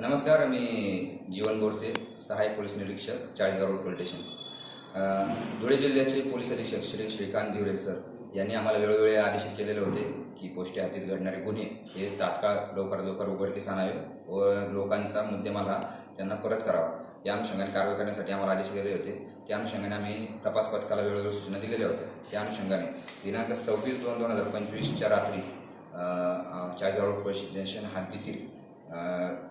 नमस्कार मी जीवन बोरसे सहाय्यक पोलीस निरीक्षक Chalisgaon road police station Dhule जिल्ह्याचे पोलीस अधीक्षक श्री श्रीकांत धिवरे सर यांनी आम्हाला वेळोवेळी आदेशित केलेले होते की पोस्टे हातीत घडणारे गुन्हे हे तात्काळ लवकरात लवकर उघडकीस आणावे व लोकांचा मुद्देमाला त्यांना परत करावा. या अनुषंगाने कारवाई करण्यासाठी आम्हाला आदेश दिले होते. त्या अनुषंगाने आम्ही तपास पथकाला वेळोवेळी सूचना दिलेल्या होत्या. त्या अनुषंगाने दिनांक सव्वीस दोन दोन हजार पंचवीसच्या रात्री चाळीसगाव रोड पोलीस स्टेशन हद्दीतील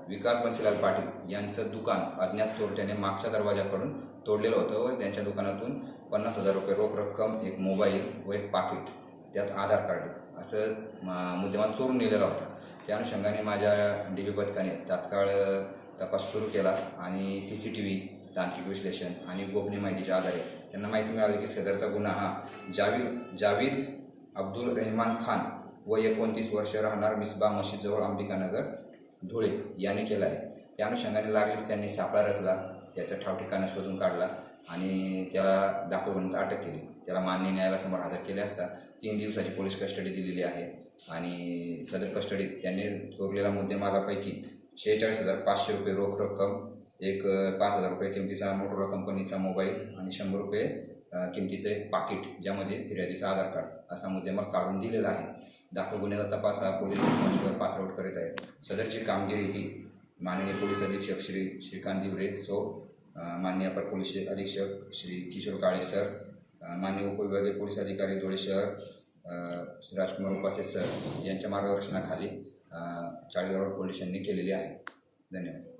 विकास बन्सीलाल पाटील यांचं दुकान अज्ञात चोरट्याने मागच्या दरवाजाकडून तोडलेलं होतं व त्यांच्या दुकानातून पन्नास हजार रुपये रोख रक्कम एक मोबाईल व एक पाकिट त्यात आधार कार्ड असं म- मुद्देमाल चोरून नेलेला होता. त्या अनुषंगाने माझ्या डी बी पथकाने तात्काळ तपास सुरू केला आणि सी सी टी व्ही तांत्रिक विश्लेषण आणि गोपनीय माहितीच्या आधारे त्यांना माहिती मिळाली की सदरचा गुन्हा हा जावीर जावीर अब्दुल रेहमान खान व एकोणतीस वर्ष राहणार मिसबा मशीदजवळ अंबिकानगर धुळे याने केला आहे त्या अनुषंगाने लागलीच त्यांनी सापळा रचला त्याचा ठावठिकाणा शोधून काढला आणि त्याला दाखल अटक केली. त्याला मान्य न्यायालयासमोर हजर केले असता तीन दिवसाची पोलीस कस्टडी दिलेली आहे आणि सदर कस्टडीत त्यांनी चोरलेल्या मुद्देमालापैकी शेहेचाळीस हजार पाचशे रुपये रोख रक्कम एक पाच हजार रुपये किमतीचा मोटोरोला कंपनीचा मोबाईल आणि शंभर रुपये किमतीचं एक पाकिट ज्यामध्ये फिर्यादीचा आधार कार्ड असा मुद्देमाल काढून दिलेला आहे. दाखल गुन्ह्याचा तपास हा पोलीस कॉन्स्टेबल पात्रवट करीत आहे सदरची कामगिरी ही माननीय पोलीस अधीक्षक श्री श्रीकांत दिवरे सो माननीय अपर पोलीस अधीक्षक श्री किशोर काळे सर मान्य माननीय उपविभागीय पोलीस अधिकारी धुळे शहर श्री राजकुमार उपासे सर यांच्या मार्गदर्शनाखाली चाळीसगाव पोलीस स्टेशनने केलेली आहे. धन्यवाद.